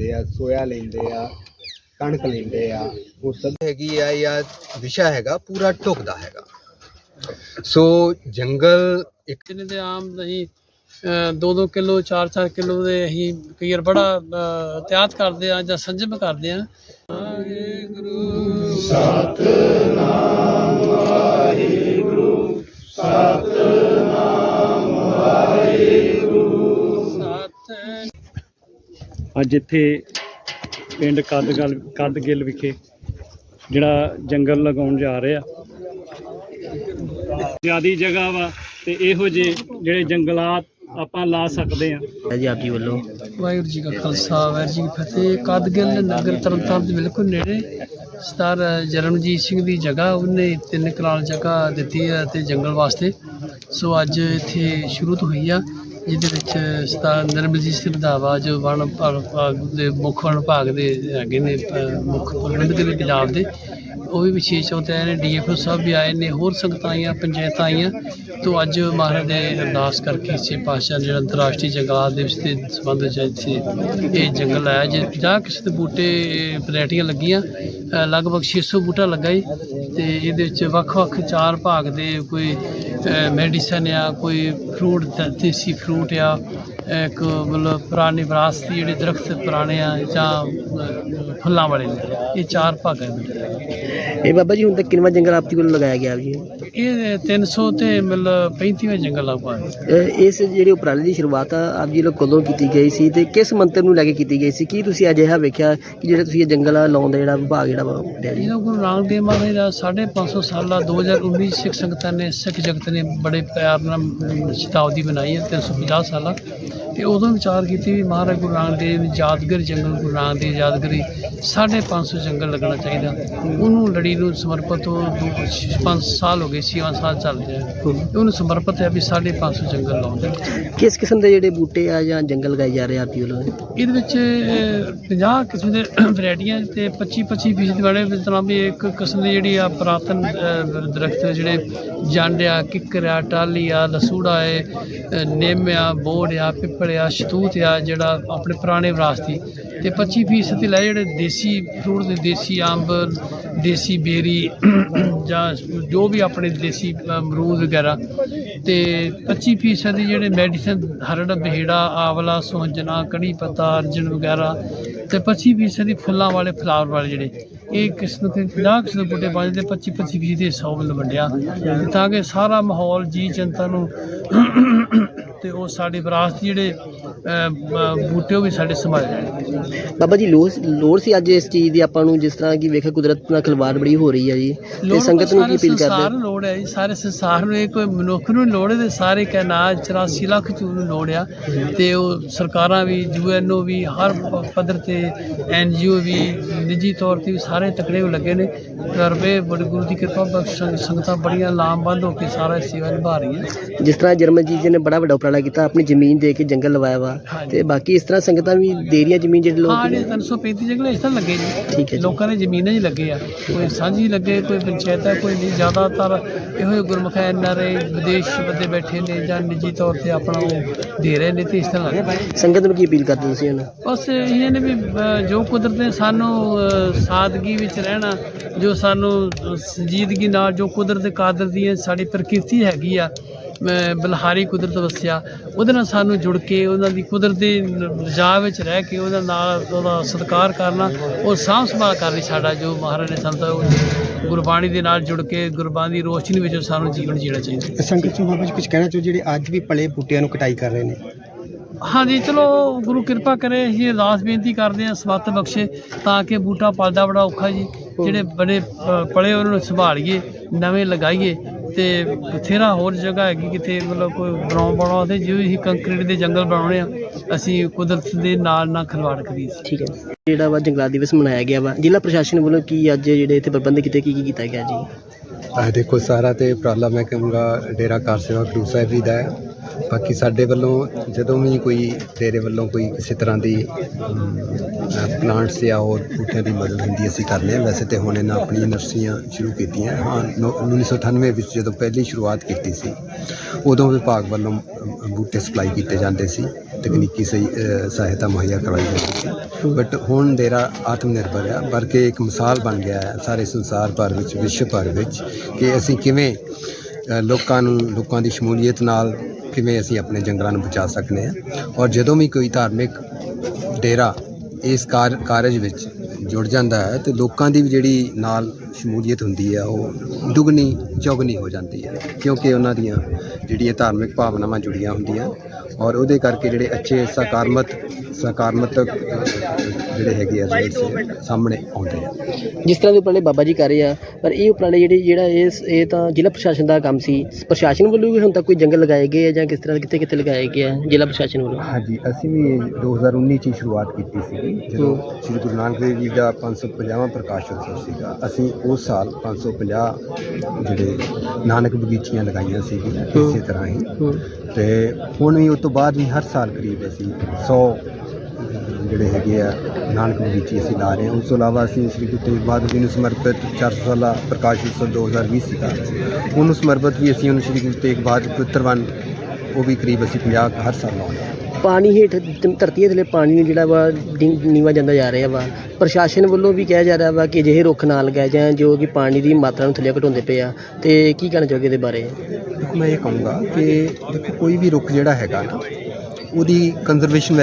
ਲੈਂਦੇ ਆ ਸੋਇਆ ਲੈਂਦੇ ਆ ਕਣਕ ਲੈਂਦੇ ਆ ਉਹ ਸਭ ਹੈਗੀ ਆ ਜਾਂ ਵਿਸ਼ਾ ਹੈਗਾ ਪੂਰਾ ਢੁਕਦਾ ਹੈਗਾ। ਸੋ ਜੰਗਲ ਇੱਕ ਤੇ ਆਮ ਅਸੀਂ 2-2 ਕਿਲੋ 4-4 ਕਿਲੋ ਦੇ ਅਸੀਂ ਕਈ ਵਾਰ ਬੜਾ ਇhtiyਾਤ ਕਰਦੇ ਆ ਜਾਂ ਸੰਜਮ ਕਰਦੇ ਆ। ਸਤਿ ਅੱਜ ਇੱਥੇ ਪਿੰਡ ਕਦਗਲ ਕਦਗਿੱਲ ਵਿਖੇ ਜਿਹੜਾ ਜੰਗਲ ਲਗਾਉਣ ਜਾ ਰਹੇ ਆ। ਜਿਆਦੀ ਜਗ੍ਹਾ ਵਾ ਤੇ ਇਹੋ ਜਿਹੇ ਜਿਹੜੇ ਜੰਗਲਾਤ ਆਪਾਂ ਲਾ ਸਕਦੇ ਆ। ਜੀ ਆਪ ਜੀ ਵੱਲੋਂ। ਵਾਹਿਗੁਰੂ ਜੀ ਕਾ ਖਾਲਸਾ ਵਾਹਿਗੁਰੂ ਜੀ ਕੀ ਫਤਿਹ। ਕਾਦਗਿਲ ਨਗਰ ਤਰਨਤਾਰਨ ਦੇ ਬਿਲਕੁਲ ਨੇੜੇ। ਸਰਦਾਰ ਜਰਮਜੀਤ ਸਿੰਘ ਦੀ ਜਗ੍ਹਾ ਉਹਨੇ ਤਿੰਨ ਕਨਾਲ ਜਗ੍ਹਾ ਦਿੱਤੀ ਹੈ ਤੇ ਜੰਗਲ ਵਾਸਤੇ। ਸੋ ਅੱਜ ਇੱਥੇ ਸ਼ੁਰੂ ਤੋਂ ਹੋਈ ਆ। ਜਿਹਦੇ ਵਿੱਚ ਸਰਦਾਰ ਨਿਰਮਲਜੀਤ ਸਿੰਘ ਰੰਧਾਵਾ ਜੋ ਵਣ ਵਿਭਾਗ ਦੇ ਮੁੱਖ ਵਣ ਵਿਭਾਗ ਦੇ ਹੈਗੇ ਨੇ ਅ, ਮੁੱਖ ਪ੍ਰਬੰਧਕ ਨੇ ਪੰਜਾਬ ਦੇ ਉਹ ਵੀ ਵਿਸ਼ੇਸ਼ ਤੌਰ ਤੇ ਆਏ ਨੇ ਡੀਐਫਓ ਸਾਹਿਬ ਵੀ ਆਏ ਨੇ ਹੋਰ ਸੰਗਤਾਂ ਆਈਆਂ ਪੰਚਾਇਤਾਂ ਆਈਆਂ ਤੋਂ ਅੱਜ ਮਹਾਰਾਜ ਦੇ ਅਰਦਾਸ ਕਰਕੇ ਸੇ ਪਾਸ਼ਾ ਜਿਹੜਾ ਅੰਤਰਰਾਸ਼ਟਰੀ ਜੰਗਲਾਤ ਦਿਵਸ ਦੇ ਸੰਬੰਧ ਵਿੱਚ ਇੱਥੇ ਇਹ ਜੰਗਲ ਆਇਆ ਜੇ 50 ਕਿਸੇ ਦੇ ਬੂਟੇ ਵੈਰਾਈਟੀਆਂ ਲੱਗੀਆਂ ਅ, ਲਗਭਗ 600 ਬੂਟਾ ਲੱਗਾ ਜੀ ਤੇ ਇਹਦੇ ਵਿੱਚ ਵੱਖ-ਵੱਖ ਚਾਰ ਭਾਗ ਦੇ ਕੋਈ ਮੈਡੀਸਨ ਆ ਕੋਈ ਫਰੂਟ ਦੇਸੀ ਫਰੂਟ ਆ ਇੱਕ ਮਤਲਬ ਪੁਰਾਣੀ ਵਿਰਾਸਤੀ ਜਿਹੜੇ ਦਰਖਤ ਪੁਰਾਣੇ ਆ ਜਾਂ ਫੁੱਲਾਂ ਵਾਲੇ ਨੇ ਇਹ ਚਾਰ ਭਾਗਾਂ ਵਿੱਚ। ਇਹ ਬਾਬਾ ਜੀ ਹੁਣ ਤੱਕ ਕਿੰਨਾ ਜੰਗਲ ਆਪ ਕੋਲ ਲਗਾਇਆ ਗਿਆ ਜੀ? ਇਹ 300 ਤੇ ਮਤਲਬ 35ਵੇਂ ਜੰਗਲ ਇਹ- ਇਸ ਜਿਹੜੇ ਉਪਰਾਲੇ ਦੀ ਸ਼ੁਰੂਆਤ ਆ ਆਪ ਜੀ ਵੱਲੋਂ ਕਦੋਂ ਕੀਤੀ ਗਈ ਸੀ ਤੇ ਕਿਸ ਮੰਤਰ ਨੂੰ ਲੈ ਕੇ ਕੀਤੀ ਗਈ ਸੀ? ਕੀ ਤੁਸੀਂ ਅਜਿਹਾ ਵੇਖਿਆ ਕਿ ਜਿਹੜਾ ਤੁਸੀਂ ਇਹ ਜੰਗਲ ਲਾਉਣ ਦਾ ਜਿਹੜਾ ਵਿਭਾਗ ਜਿਹੜਾ ਵਾ ਲਿਆ ਜੀ? ਜਿਹੜਾ ਗੁਰੂ ਨਾਨਕ ਦੇਵ ਮਹਾਰਾਜ ਦਾ 550 ਸਾਲਾ 2019 ਸਿੱਖ ਸੰਗਤਾਂ ਨੇ ਸਿੱਖ ਜਗਤ ਨੇ ਬੜੇ ਪਿਆਰ ਨਾਲ ਸ਼ਤਾਬਦੀ ਮਨਾਈ ਹੈ 350 ਸਾਲਾ। ਤੇ ਉਦੋਂ ਵਿਚਾਰ ਕੀਤੀ ਵੀ ਮਹਾਰਾਜ ਗੁਰੂ ਨਾਨਕ ਦੇਵ ਯਾਦਗਾਰ ਜੰਗਲ ਗੁਰੂ ਨਾਨਕ ਦੀ ਯਾਦਗਾਰੀ 550 ਜੰਗਲ ਲੱਗਣਾ ਚਾਹੀਦਾ। ਉਹਨੂੰ ਲੜੀ ਨੂੰ ਸਮਰਪਿਤ ਹੋ 5 ਸਾਲ ਹੋ ਗਏ 6 ਸਾਲ ਚੱਲਦੇ ਆ ਉਹਨੂੰ ਸਮਰਪਿਤ ਹੈ ਵੀ 550 ਜੰਗਲ ਲਾਉਂਦੇ ਕਿਸ ਕਿਸਮ ਦੇ ਜਿਹੜੇ ਬੂਟੇ ਆ ਜਾਂ ਜੰਗਲ ਲਗਾਏ ਜਾ ਰਹੇ ਆ ਆਪ ਵੱਲੋਂ ਇਹਦੇ ਵਿੱਚ ਅਹ, 50 ਕਿਸਮ ਦੇ ਵੈਰਾਈਟੀਆਂ ਤੇ 25 25 ਫੀਸਦ ਵਾਲੇ ਵਿੱਚ ਤਰ੍ਹਾਂ ਵੀ ਇੱਕ ਕਿਸਮ ਦੀ ਜਿਹੜੀ ਆ ਪੁਰਾਤਨ ਦਰਖਤ ਜਿਹੜੇ ਜੰਡ ਆ ਕਿੱਕਰ ਆ ਟਾਲੀ ਆ ਲਸੂੜਾ ਏ ਅਹ, ਨਿੰਮ ਆ ਬੋੜ ਆ ਪਿੱਪਲ ਆ ਸ਼ਤੂਤ ਆ ਜਿਹੜਾ ਆਪਣੇ ਪੁਰਾਣੇ ਵਿਰਾਸਤੀ ਤੇ 25 ਫੀਸਦ ਲੈ ਜਿਹੜੇ ਦੇਸੀ ਫਰੂਟ ਦੇ ਦੇਸੀ ਅੰਬ, ਦੇਸੀ ਬੇਰੀ ਜਾਂ ਜੋ ਵੀ ਆਪਣੇ ਦੇਸੀ ਅਮਰੂਦ ਵਗੈਰਾ। ਤੇ 25 ਫੀਸਦ ਦੀ ਜਿਹੜੇ ਮੈਡੀਸਨ ਹਰੜ, ਬਹਿੜਾ, ਆਵਲਾ ਸੋਹੰਜਣਾ ਕੜੀ ਪੱਤਾ, ਅਰਜਨ ਵਗੈਰਾ। ਤੇ 25 ਫੀਸਦ ਦੀ ਫੁੱਲਾਂ ਵਾਲੇ, ਫਲਾਵਰ ਵਾਲੇ ਜਿਹੜੇ, ਇਹ ਕਿਸਮ ਦੇ 50 ਕਿਸਮ ਦੇ ਬੂਟੇ ਪਾਉਂਦੇ ਤੇ 25 25 ਫੀਸਦ ਦੇ 100 ਵੱਲ ਵੰਡਿਆ। ਤਾਂ ਕਿ ਸਾਰਾ ਮਾਹੌਲ ਜੀ ਜਨਤਾ ਨੂੰ ਤੇ ਉਹ ਸਾਡੇ ਵਿਰਾਸਤ ਜਿਹੜੇ ਬੂਟੇ ਉਹ ਵੀ ਸਾਡੇ ਸੰਭਾਲੇ ਜਾਣ। ਬਾਬਾ ਜੀ ਲੋੜ ਲੋੜ ਸੀ ਅੱਜ ਇਸ ਚੀਜ਼ ਦੀ ਆਪਾਂ ਨੂੰ ਜਿਸ ਤਰ੍ਹਾਂ ਕਿ ਵੇਖਿਆ ਕੁਦਰਤ ਨਾਲ ਖਿਲਵਾੜ ਬੜੀ ਹੋ ਰਹੀ ਹੈ ਜੀ। ਤੇ ਸੰਗਤ ਨੂੰ ਸਾਰੇ ਕੀ ਅਪੀਲ ਕਰਦੇ? ਨੂੰ ਲੋੜ ਹੈ ਜੀ ਸਾਰੇ ਸੰਸਾਰ ਨੂੰ ਇਹ ਕੋਈ ਮਨੁੱਖ ਨੂੰ ਲੋੜ ਹੈ ਤੇ ਸਾਰੇ ਕਾਇਨਾਤ 84 ਲੱਖ ਚੂਰ ਨੂੰ ਲੋੜ ਆ। ਤੇ ਉਹ ਸਰਕਾਰਾਂ ਵੀ ਯੂਐਨਓ ਵੀ ਹਰ ਪੱਧਰ ਤੇ ਐਨਜੀਓ ਵੀ ਨਿੱਜੀ ਤੌਰ ਤੇ ਵੀ ਸਾਰੇ ਤਕੜੇ ਹੋ ਲੱਗੇ ਨੇ। ਕਰਵੇ ਬੜੀ ਗੁਰੂ ਦੀ ਕਿਰਪਾ ਬਖਸ਼ ਸੰਗ- ਸੰਗਤਾਂ ਬੜੀਆਂ ਲਾਮਬੰਦ ਹੋ ਕੇ ਸਾਰਾ ਸੇਵਾ ਨਿਭਾ ਰਹੀਆਂ। ਜਿਸ ਤਰ੍ਹਾਂ ਜਰਮਨਜੀਤ ਜੀ ਨੇ ਬੜਾ ਵੱਡਾ ਉਪਰਾਲਾ ਕੀਤਾ ਆਪਣੀ ਜ਼ਮੀਨ ਦੇ ਕੇ ਜੰਗਲ ਲਵਾਇਆ ਵਾ। ਤੇ ਬਾਕੀ ਇਸ ਤਰ੍ਹਾਂ ਸੰਗਤਾਂ ਵੀ ਦੇ ਰਹੀਆਂ ਜ਼ਮੀਨ ਜਿਹੜੇ ਹਾਂ ਲੋਕ ਜਿਹੜੇ 335 ਜਗ੍ਹਾ ਇਸ ਤਰ੍ਹਾਂ ਲੱਗੇ ਜੀ। ਠੀਕ ਹੈ ਜੀ। ਲੋਕਾਂ ਦੇ ਜ਼ਮੀਨਾਂ 'ਚ ਲੱਗੇ ਆ। ਕੋਈ ਸਾਂਝੀ ਲੱਗੇ ਕੋਈ ਪੰਚਾਇਤਾਂ ਕੋਈ ਨਹੀਂ ਜ਼ਿਆਦਾਤਰ ਇਹੋ ਜਿਹੇ ਗੁਰਮੁਖ ਐਨ ਆਰ ਆਈ ਵਿਦੇਸ਼ ਬੰਦੇ ਬੈਠੇ ਨੇ ਜਾਂ ਨਿੱਜੀ ਤੌਰ ਤੇ ਆਪਣਾ ਉਹ ਦੇ ਰਹੇ ਨੇ ਤੇ ਇਸ ਤਰ੍ਹਾਂ ਲੱਗੇ। ਸੰਗਤ ਨੂੰ ਕੀ ਅਪੀਲ ਕਰਦੇ ਤੁਸੀਂ ਹੁਣ? ਬਸ ਇਹ ਨੇ ਵੀ ਜੋ ਕੁਦਰਤ ਨੇ ਸਾਨੂੰ ਸਾਦਗੀ ਵਿੱਚ ਰਹਿਣਾ ਜੋ ਸਾਨੂੰ ਸੰਜੀਦਗੀ ਨਾਲ ਜੋ ਕੁਦਰਤ ਦੇ ਕਾਦਰ ਦੀ ਹੈ, ਸਾਡੀ ਪ੍ਰਕਿਰਤੀ ਹੈਗੀ ਆ ਬਲਹਾਰੀ ਕੁਦਰਤ ਵਸਿਆ ਉਹਦੇ ਨਾਲ ਸਾਨੂੰ ਜੁੜ ਕੇ ਉਹਨਾਂ ਦੀ ਕੁਦਰਤ ਦੇ ਰਜਾ ਵਿੱਚ ਰਹਿ ਕੇ ਉਹਦਾ ਨਾਲ ਉਹਦਾ ਸਤਿਕਾਰ ਕਰਨਾ ਉਹ ਸਾਂਭ ਸੰਭਾਲ ਕਰਨੀ ਸਾਡਾ ਜੋ ਮਹਾਰਾਜ ਨੇ ਸਾਨੂੰ ਤਾਂ ਉਹ ਗੁਰਬਾਣੀ ਦੇ ਨਾਲ ਜੁੜ ਕੇ ਗੁਰਬਾਣੀ ਦੀ ਰੋਸ਼ਨੀ ਵਿੱਚ ਸਾਨੂੰ ਜੀਵਨ ਜੀਣਾ ਚਾਹੀਦਾ। ਸੰਗਤ ਨੂੰ ਬਾਬਾ ਜੀ ਕੁਝ ਕਹਿਣਾ ਚਾਹੋ ਜਿਹੜੇ ਅੱਜ ਵੀ ਪਲੇ ਬੂਟਿਆਂ ਨੂੰ ਕਟਾਈ ਕਰ ਰਹੇ ਨੇ? ਹਾਂਜੀ ਚਲੋ ਗੁਰੂ ਕਿਰਪਾ ਕਰੇ ਅਸੀਂ ਅਰਦਾਸ ਬੇਨਤੀ ਕਰਦੇ ਹਾਂ ਸਵੱਤ ਬਖਸ਼ੇ ਤਾਂ ਕਿ ਬੂਟਾ ਪਲਦਾ ਬੜਾ ਔਖਾ ਜੀ। ਜਿਹੜੇ ਬੜੇ ਪਲੇ ਉਹਨਾਂ ਨੂੰ ਸੰਭਾਲੀਏ ਨਵੇਂ ਲਗਾਈਏ ਤੇ ਬਥੇਰਾ ਹੋਰ ਜਗ੍ਹਾ ਹੈਗੀ ਕਿਤੇ ਮਤਲਬ ਕੋਈ ਬਣਾਉਣ ਬਣਾਉਣ ਤੇ ਜਿਵੇਂ ਅਸੀਂ ਕੰਕਰੀਟ ਦੇ ਜੰਗਲ ਬਣਾਉਣੇ ਆ, ਅਸੀਂ ਕੁਦਰਤ ਦੇ ਨਾਲ ਨਾ ਖਿਲਵਾੜ ਕਰੀਏ। ਠੀਕ ਹੈ। ਜਿਹੜਾ ਵਾ ਜੰਗਲਾਤ ਦਿਵਸ ਮਨਾਇਆ ਗਿਆ ਵਾ, ਜ਼ਿਲ੍ਹਾ ਪ੍ਰਸ਼ਾਸਨ ਵੱਲੋਂ ਕੀ ਅੱਜ ਜਿਹੜੇ ਇੱਥੇ ਪ੍ਰਬੰਧ ਕੀਤੇ, ਕੀ ਕੀ ਕੀਤਾ ਗਿਆ ਜੀ? ਆਹ ਦੇਖੋ ਸਾਰਾ ਤੇ ਉਪਰਾਲਾ ਮੈਂ ਕਹੂੰਗਾ ਡੇਰਾ ਕਾਰ ਸੇਵਾ ਖਡੂਰ ਸਾਹਿਬ ਜੀ ਦਾ ਹੈ। ਬਾਕੀ ਸਾਡੇ ਵੱਲੋਂ ਜਦੋਂ ਵੀ ਕੋਈ ਡੇਰੇ ਵੱਲੋਂ ਕੋਈ ਕਿਸੇ ਤਰ੍ਹਾਂ ਦੀ ਪਲਾਂਟਸ ਜਾਂ ਹੋਰ ਬੂਟਿਆਂ ਦੀ ਮਦਦ ਹੁੰਦੀ ਅਸੀਂ ਕਰਦੇ ਹਾਂ ਵੈਸੇ ਤੇ ਹੁਣ ਇਹਨਾਂ ਆਪਣੀਆਂ ਨਰਸਰੀਆਂ ਸ਼ੁਰੂ ਕੀਤੀਆਂ। ਹਾਂ, ਨੌ- 1998 ਵਿੱਚ ਜਦੋਂ ਪਹਿਲੀ ਸ਼ੁਰੂਆਤ ਕੀਤੀ ਸੀ, ਉਦੋਂ ਵਿਭਾਗ ਵੱਲੋਂ ਬੂਟੇ ਸਪਲਾਈ ਕੀਤੇ ਜਾਂਦੇ ਸੀ। ਤਕਨੀਕੀ ਸਹੀ ਸਹਾਇਤਾ ਮੁਹੱਈਆ ਕਰਵਾਈ ਜਾਂਦੀ ਹੈ। ਬਟ ਹੁਣ ਡੇਰਾ ਆਤਮ ਨਿਰਭਰ ਆ, ਬਲਕਿ ਇੱਕ ਮਿਸਾਲ ਬਣ ਗਿਆ ਹੈ ਸਾਰੇ ਸੰਸਾਰ ਭਰ ਵਿੱਚ, ਵਿਸ਼ਵ ਭਰ ਵਿੱਚ, ਕਿ ਅਸੀਂ ਕਿਵੇਂ ਲੋਕਾਂ ਨੂੰ, ਲੋਕਾਂ ਦੀ ਸ਼ਮੂਲੀਅਤ ਨਾਲ ਕਿਵੇਂ ਅਸੀਂ ਆਪਣੇ ਜੰਗਲਾਂ ਨੂੰ ਬਚਾ ਸਕਨੇ ਆ। ਔਰ ਜਦੋਂ ਵੀ ਕੋਈ ਧਾਰਮਿਕ ਡੇਰਾ ਇਸ ਕਾਰਜ ਵਿੱਚ ਜੁੜ ਜਾਂਦਾ ਹੈ ਤੇ ਲੋਕਾਂ ਦੀ ਵੀ ਜਿਹੜੀ ਨਾਲ ਸ਼ਮੂਲੀਅਤ ਹੁੰਦੀ ਹੈ ਉਹ ਦੁੱਗਣੀ ਚੌਗਣੀ ਹੋ ਜਾਂਦੀ ਹੈ ਕਿਉਂਕਿ ਉਹਨਾਂ ਦੀਆਂ ਜਿਹੜੀਆਂ ਧਾਰਮਿਕ ਭਾਵਨਾਵਾਂ ਜੁੜੀਆਂ ਹੁੰਦੀਆਂ ਔਰ ਉਹਦੇ ਕਰਕੇ ਜਿਹੜੇ ਅੱਛੇ ਸਕਾਰਾਤਮਕ ਅ, ਜਿਹੜੇ ਹੈਗੇ ਆ ਸਾਹਮਣੇ ਆਉਂਦੇ ਆ। ਜਿਸ ਤਰ੍ਹਾਂ ਦੇ ਉਪਰਾਲੇ ਬਾਬਾ ਜੀ ਕਰ ਰਹੇ ਆ ਪਰ ਇਹ ਉਪਰਾਲੇ ਜਿਹੜੇ ਜਿਹੜਾ ਇਹ ਇਹ ਤਾਂ ਜ਼ਿਲ੍ਹਾ ਪ੍ਰਸ਼ਾਸਨ ਦਾ ਕੰਮ ਸੀ। ਪ੍ਰਸ਼ਾਸਨ ਵੱਲੋਂ ਵੀ ਹੁਣ ਤੱਕ ਕੋਈ ਜੰਗਲ ਲਗਾਏ ਗਏ ਆ ਜਾਂ ਕਿਸ ਤਰ੍ਹਾਂ ਕਿੱਥੇ ਕਿੱਥੇ ਲਗਾਏ ਗਏ ਆ ਜ਼ਿਲ੍ਹਾ ਪ੍ਰਸ਼ਾਸਨ ਵੱਲੋਂ? ਹਾਂਜੀ ਅਸੀਂ ਵੀ 2019 ਚ ਹੀ ਸ਼ੁਰੂਆਤ ਕੀਤੀ ਸੀ ਜਦੋਂ ਸ੍ਰੀ ਗੁਰੂ ਨਾਨਕ ਦੇਵ ਜੀ ਦਾ 550ਵਾਂ ਪ੍ਰਕਾਸ਼ ਉਤਸਵ ਸੀਗਾ। ਅਸੀਂ ਉਸ ਸਾਲ 550 ਜਿਹੜੇ ਨਾਨਕ ਬਗੀਚੀਆਂ ਲਗਾਈਆਂ ਸੀਗੀਆਂ ਇਸੇ ਤਰ੍ਹਾਂ ਹੀ। ਹੂੰ। ਤੇ ਹੁਣ ਵੀ ਉਸ ਤੋਂ ਬਾਅਦ ਵੀ ਹਰ ਸਾਲ ਕਰੀਬ ਅਸੀਂ 100 ਜਿਹੜੇ ਹੈਗੇ ਆ ਨਾਨਕ ਬਗੀਚੀ ਅਸੀਂ ਲਾ ਰਹੇ ਹਾਂ। ਉਸ ਤੋਂ ਇਲਾਵਾ ਅਸੀਂ ਸ੍ਰੀ ਗੁਰੂ ਤੇਗ ਬਹਾਦਰ ਜੀ ਨੂੰ ਸਮਰਪਿਤ 400 ਸਾਲਾ ਪ੍ਰਕਾਸ਼ ਉਤਸਵ 2020 ਸੀਗਾ। ਉਹਨੂੰ ਸਮਰਪਿਤ ਵੀ ਅਸੀਂ ਉਹਨੂੰ ਸ੍ਰੀ ਗੁਰੂ ਤੇਗ ਬਹਾਦਰ ਪੁੱਤਰਵਨ ਉਹ ਵੀ ਕਰੀਬ ਅਸੀਂ 50 ਹਰ ਸਾਲ ਲਾਉਂਦੇ ਹਾਂ। ਪਾਣੀ ਹੇਠ ਧਰਤੀ ਹੇਠਲੇ ਪਾਣੀ ਨੂੰ ਜਿਹੜਾ ਵਾ ਡਿੰ- ਨੀਵਾਂ ਜਾਂਦਾ ਜਾ ਰਿਹਾ ਵਾ। ਪ੍ਰਸ਼ਾਸਨ ਵੱਲੋਂ ਵੀ ਕਿਹਾ ਜਾ ਰਿਹਾ ਵਾ ਕਿ ਅਜਿਹੇ ਰੁੱਖ ਨਾ ਲਗਾਏ ਜਾਣ ਜੋ ਕਿ ਪਾਣੀ ਦੀ ਮਾਤਰਾ ਨੂੰ ਥੱਲੇ ਘਟਾਉਂਦੇ ਪਏ ਆ। ਤੇ ਕੀ ਕਹਿਣਾ ਚਾਹੋਗੇ ਇਹਦੇ ਬਾਰੇ? ਦੇਖੋ ਮੈਂ ਇਹ ਕਹੂੰਗਾ ਕਿ ਦੇਖੋ, ਕੋਈ ਵੀ ਰੁੱਖ ਜਿਹੜਾ ਹੈਗਾ ਨਾ, ਉਹਦੀ ਕੰਜ਼ਰਵੇਸ਼ਨ